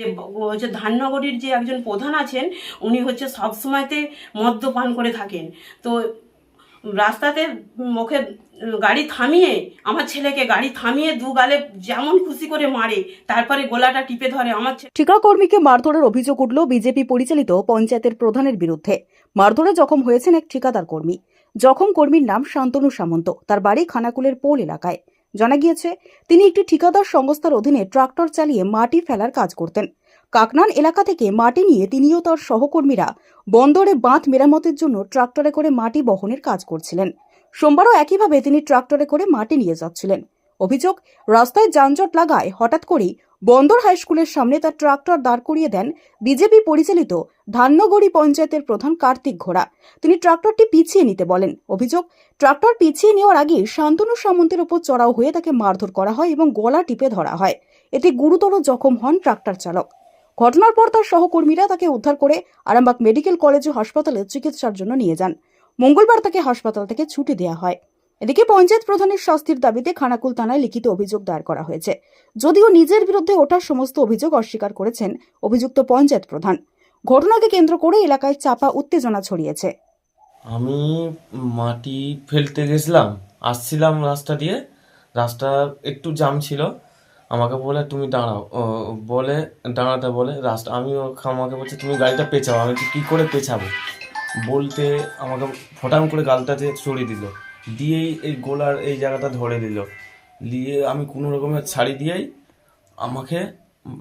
যে হচ্ছে ধাননগরীর যে একজন প্রধান আছেন, উনি হচ্ছে সবসময়তে মদ্যপান করে থাকেন। তো রাস্তাতে মুখে গাড়ি থামিয়ে, আমার ছেলেকে গাড়ি থামিয়ে দু গালে যেমন খুশি করে মারে, তারপরে গোলাটা টিপে ধরে আমার ছে- ঠিকা কর্মীকে মারধরের অভিযোগ উঠল বিজেপি পরিচালিত পঞ্চায়েতের প্রধানের বিরুদ্ধে। মারধরে জখম হয়েছেন এক ঠিকাদার কর্মী। জখম কর্মীর নাম শান্তনু সামন্ত। তার বাড়ি খানাকুলের পোল এলাকায়। জানা গিয়েছে, তিনি একটি ঠিকাদার সংস্থার অধীনে ট্রাক্টর চালিয়ে মাটি ফেলার কাজ করতেন। কাকনান এলাকা থেকে মাটি নিয়ে তিনিও তার সহকর্মীরা বন্দরে বাঁধ মেরামতের জন্য ট্রাক্টরে করে মাটি বহনের কাজ করছিলেন। সোমবারও একইভাবে তিনি ট্রাক্টরে করে মাটি নিয়ে যাচ্ছিলেন। অভিযোগ, রাস্তায় যানজট লাগায় হঠাৎ করেই বন্দর হাইস্কুলের সামনে তার ট্রাক্টর দাঁড় করিয়ে দেন বিজেপি পরিচালিত ধান্যগড়ি পঞ্চায়েতের প্রধান কার্তিক ঘোড়া। তিনি ট্রাক্টরটি পিছিয়ে নিতে বলেন। অভিযোগ ট্রাক্টর পিছিয়ে নেওয়ার আগে শান্তনু সামন্তের ওপর চড়াও হয়ে তাকে মারধর করা হয় এবং গলা টিপে ধরা হয়। এতে গুরুতর জখম হন ট্রাক্টর চালক। ঘটনার পর তার সহকর্মীরা তাকে উদ্ধার করে আরামবাগ মেডিকেল কলেজ ও হাসপাতালে চিকিৎসার জন্য নিয়ে যান। মঙ্গলবার তাকে হাসপাতাল থেকে ছুটি দেওয়া হয়। এদিকে পঞ্চায়েত প্রধানের শাস্তির দাবিতে খানাকুল থানায় লিখিত অভিযোগ দায়ের করা হয়েছে। যদিও নিজের বিরুদ্ধে ওঠার সমস্ত অভিযোগ অস্বীকার করেছেন অভিযুক্ত পঞ্চায়েত প্রধান। ঘটনাকে কেন্দ্র করে এলাকায় চাপা উত্তেজনা ছড়িয়েছে। আমি মাটি ফেলতে গেছিলাম আসছিলাম রাস্তা দিয়ে রাস্তা একটু জাম ছিল। আমাকে বলে তুমি দাঁড়াও। বলে দাঁড়াতে বলে রাস্তা আমি আমাকে বলছে তুমি গাড়িটা পেঁচাও আমি কী করে পেছাবো বলতে আমাকে ফটাম করে গালটাতে চড়িয়ে দিল। দিয়েই এই গোলার এই জায়গাটা ধরে দিল দিয়ে আমি কোনো রকমের ছাড়ি দিয়েই আমাকে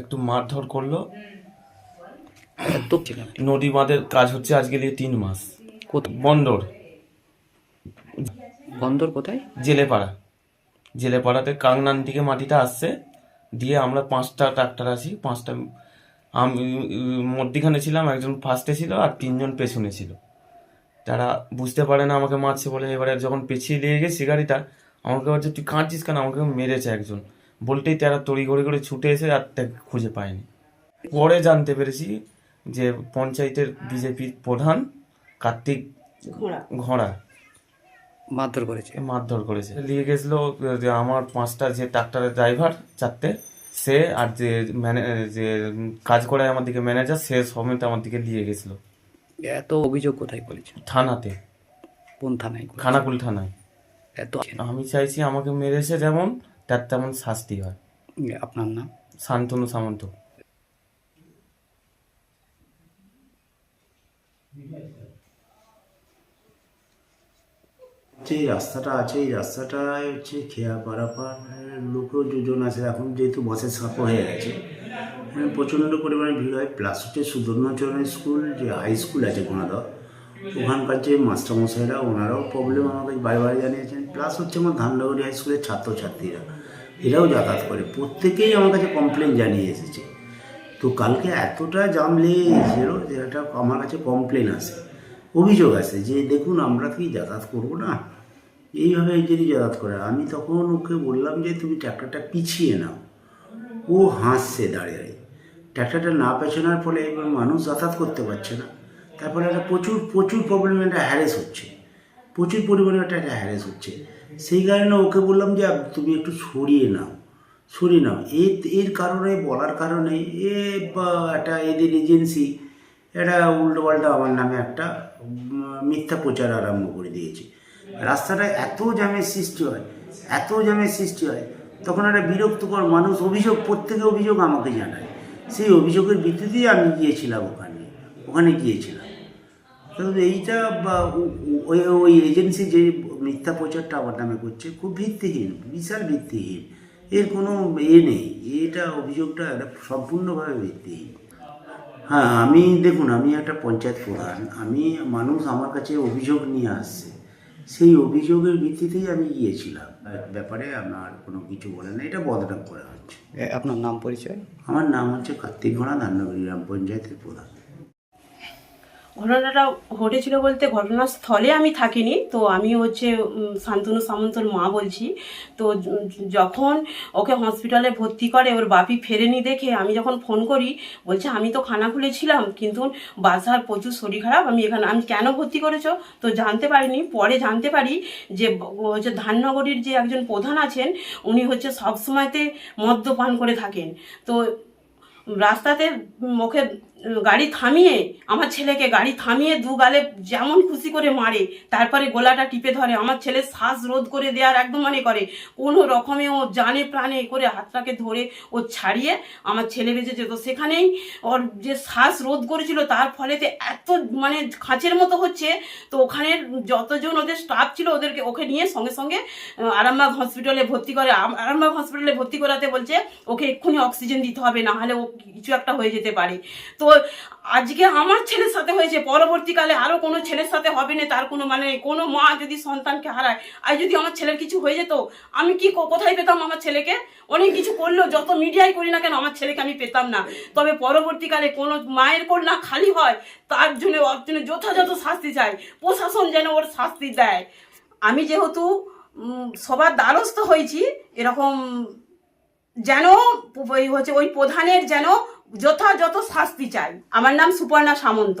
একটু মারধর করল। নদী বাঁধের কাজ হচ্ছে আজকে নিয়ে তিন মাস। বন্দর। বন্দর কোথায়? জেলেপাড়া। জেলেপাড়াতে কাংনান থেকে মাটিটা আসছে দিয়ে আমরা পাঁচটা ট্রাক্টর আছি পাঁচটা আমি মধ্যিখানে ছিলাম একজন ফার্স্টে ছিল আর তিনজন পেছনে ছিল। তারা বুঝতে পারে না আমাকে মারছে বলে এবারে যখন পেছিয়ে নিয়ে গেছি গাড়িটা আমাকে বলছে তুই কাঁদছিস কেন? আমাকে মেরেছে একজন। বলতেই তারা তড়ি ঘড়ি করে ছুটে এসে আর তাকে খুঁজে পায়নি। পরে জানতে পেরেছি যে পঞ্চায়েতের বিজেপির প্রধান কার্তিক ঘোড়া। ঘোড়া। মারধর করেছে। মারধর করেছে। নিয়ে গেছিল যে আমার পাঁচটা যে ট্রাক্টরের ড্রাইভার চারটে সে আর যে ম্যানে যে কাজ করে আমার দিকে ম্যানেজার সে সমেত আমার দিকে নিয়ে গেছিল। এত অভিযোগ কোথায় করেছে? থানাতে। কোন থানায়? খানাকুল থানায়। এত আমি চাইছি আমাকে মেরেছে যেমন তার তেমন শাস্তি হয়। আপনার নাম? শান্তনু সামন্ত। যে রাস্তাটা আছে, এই রাস্তাটায় হচ্ছে খেয়া পারাপার লোকও যোজন আছে, এখন যেহেতু বসের সাঁকো হয়ে গেছে। এখানে প্রচণ্ড পরিমাণে ভিড় হয়। প্লাস হচ্ছে সুদর্ণচরণ স্কুল, যে হাই স্কুল আছে কোনাদা ওখানকার যে মাস্টারমশাইরা, ওনারাও প্রবলেম আমাকে বারে বারে জানিয়েছেন। প্লাস হচ্ছে আমার ধাননগরী হাই স্কুলের ছাত্রছাত্রীরা, এরাও যাতায়াত করে। প্রত্যেকেই আমার কাছে কমপ্লেন জানিয়ে এসেছে। তো কালকে এতটা জাম লেগে যে এটা আমার কাছে কমপ্লেন আসে। অভিযোগ আছে যে, দেখুন, আমরা কি যাতায়াত করব না? এইভাবে যদি যাতায়াত করে, আমি তখন ওকে বললাম যে, তুমি ট্র্যাক্টরটা পিছিয়ে নাও। ও হাসছে দাঁড়িয়ে। দাঁড়িয়ে ট্র্যাক্টরটা না পেছানোর ফলে এবার মানুষ যাতায়াত করতে পারছে না। তারপরে একটা প্রচুর প্রচুর প্রবলেম একটা হ্যারেস হচ্ছে। প্রচুর পরিমাণে একটা একটা হ্যারেস হচ্ছে। সেই কারণে ওকে বললাম যে তুমি একটু সরিয়ে নাও সরিয়ে নাও। এর এর কারণে, বলার কারণে, এ বা একটা এদের এজেন্সি এটা উল্টোপাল্টা আমার নামে একটা মিথ্যা প্রচার আরম্ভ করে দিয়েছে। রাস্তাটায় এত জ্যামের সৃষ্টি হয়, এত জ্যামের সৃষ্টি হয়, তখন একটা বিরক্তকর মানুষ অভিযোগ, প্রত্যেকে অভিযোগ আমাকে জানায়। সেই অভিযোগের ভিত্তিতেই আমি গিয়েছিলাম ওখানে ওখানে গিয়েছিলাম। তো এইটা বা ওই ওই এজেন্সি যে মিথ্যা প্রচারটা আমার নামে করছে, খুব ভিত্তিহীন, বিশাল ভিত্তিহীন। এর কোনো এ নেই, এটা অভিযোগটা সম্পূর্ণভাবে ভিত্তিহীন। হ্যাঁ আমি দেখুন আমি একটা পঞ্চায়েত প্রধান। আমি মানুষ আমার কাছে অভিযোগ নিয়ে আসছে। সেই অভিযোগের ভিত্তিতেই আমি গিয়েছিলাম। ব্যাপারে আমার কোনো কিছু বলে না এটা বদনাম করা হচ্ছে। আপনার নাম পরিচয়? আমার নাম হচ্ছে কার্তিক ঘোড়া ধান্যগরী গ্রাম পঞ্চায়েতের প্রধান। ঘটনাটা ঘটেছিল বলতে ঘটনাস্থলে আমি থাকিনি। তো আমি হচ্ছে শান্তনু সামন্তর মা বলছি। তো যখন ওকে হসপিটালে ভর্তি করে ওর বাপি ফেরেনি দেখে আমি যখন ফোন করি বলছে আমি তো খানা খুলেছিলাম কিন্তু বাসার প্রচুর শরীর খারাপ আমি এখানে আমি কেন ভর্তি করেছ? তো জানতে পারিনি। পরে জানতে পারি যে হচ্ছে ধাননগরীর যে একজন প্রধান আছেন উনি হচ্ছে সবসময়তে মদ্যপান করে থাকেন। তো রাস্তাতে উম, গাড়ি থামিয়ে, আমার ছেলেকে গাড়ি থামিয়ে দু গালে যেমন খুশি করে মারে, তারপরে গোলাটা টিপে ধরে, আমার ছেলে শ্বাস রোধ করে দেওয়ার একদম মানে করে। কোনো রকমে ও জানে প্রাণে করে হাতটাকে ধরে ও ছাড়িয়ে আমার ছেলে বেঁচে যেত। সেখানেই ওর যে শ্বাস রোধ করেছিল, তার ফলেতে এত মানে খাঁচের মতো হচ্ছে, তো ওখানের যতজন ওদের স্টাফ ছিল ওদেরকে, ওকে নিয়ে সঙ্গে সঙ্গে আরামবাগ হসপিটালে ভর্তি করে আরামবাগ হসপিটালে ভর্তি করাতে বলছে, ওকে এক্ষুনি অক্সিজেন দিতে হবে না হলে ও কিছু একটা হয়ে যেতে পারে। তো আজকে আমার ছেলের সাথে হয়েছে, পরবর্তীকালে আরও কোনো ছেলের সাথে হবে না, তার কোনো মানে কোনো মা যদি সন্তানকে হারায়, আর যদি আমার ছেলের কিছু হয়ে যেত, আমি কি কোথায় পেতাম আমার ছেলেকে? অনেক কিছু করলেও যত মিডিয়ায় করি না কেন, আমার ছেলেকে আমি পেতাম না। তবে পরবর্তীকালে কোনো মায়ের না খালি হয়, তার জন্য ওর জন্য যথাযথ শাস্তি চাই। প্রশাসন যেন ওর শাস্তি দেয়। আমি যেহেতু সবার দ্বারস্থ হয়েছি, এরকম যেন হচ্ছে, ওই প্রধানের যেন যথাযথ শাস্তি চাই। আমার নাম সুপর্ণা সামন্ত।